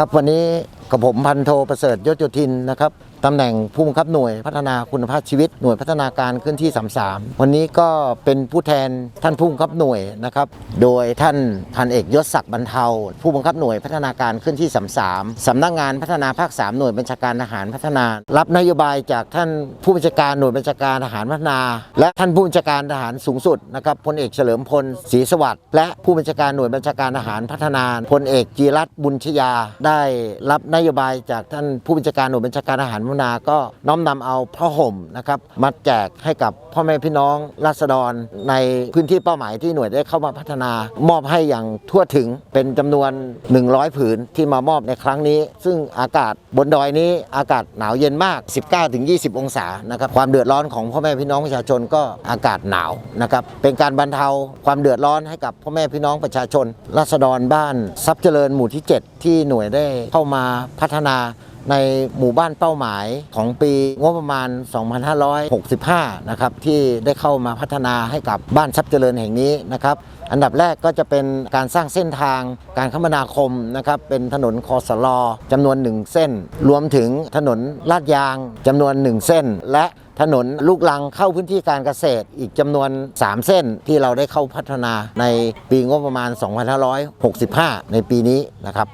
ครับวันนี้กับผมพันโทประเสริฐยศโยธินนะครับ ตำแหน่งผู้บังคับหน่วยพัฒนาคุณภาพชีวิตหน่วยพัฒนาการเคลื่อนที่ 33 วันนี้ก็เป็นผู้แทนท่านผู้บังคับหน่วยนะครับ โดยท่านพันเอกยศศักดิ์บรรเทา ผู้บังคับหน่วยพัฒนาการเคลื่อนที่ 33 สำนักงานพัฒนาภาค 3 หน่วยบัญชาการทหารพัฒนา รับนโยบายจากท่านผู้บัญชาการหน่วยบัญชาการทหารพัฒนา และท่านผู้บัญชาการทหารสูงสุดนะครับพลเอกเฉลิมพลศรีสวัสดิ์และผู้บัญชาการหน่วยบัญชาการทหารพัฒนาพลเอกจีรัตบุญชยา ได้รับนโยบายจากท่านผู้บัญชาการหน่วยบัญชาการทหารพัฒนาก็น้อมนำเอาผ้าห่มนะครับมาแจกให้กับพ่อแม่พี่น้องราษฎรในพื้นที่เป้าหมายที่หน่วยได้เข้ามาพัฒนามอบให้อย่างทั่วถึงเป็นจำนวน 100 ผืนที่มามอบในครั้งนี้ ซึ่งอากาศบนดอยนี้อากาศหนาวเย็นมาก 19-20 องศานะครับความเดือดร้อนของพ่อแม่พี่น้องประชาชนก็อากาศหนาวนะครับเป็นการบรรเทาความเดือดร้อนให้กับพ่อแม่พี่น้องประชาชนราษฎรบ้านทรัพย์เจริญหมู่ที่ 7 ที่หน่วยได้เข้ามาพัฒนาในหมู่บ้านเป้าหมายของปีงบประมาณ 2565 นะครับที่ได้เข้ามาพัฒนาให้กับบ้านทรัพย์เจริญแห่งนี้นะครับอันดับแรกก็จะเป็นการสร้างเส้นทางการคมนาคมนะครับเป็นถนนคอสลอจำนวน 1 เส้น รวมถึงถนนลาดยางจำนวน 1 เส้น และถนนลูกลังเข้าพื้นที่การเกษตรอีกจำนวน 3 เส้นที่เราได้เข้าพัฒนาในปีงบประมาณ 2565 ในปีนี้นะครับ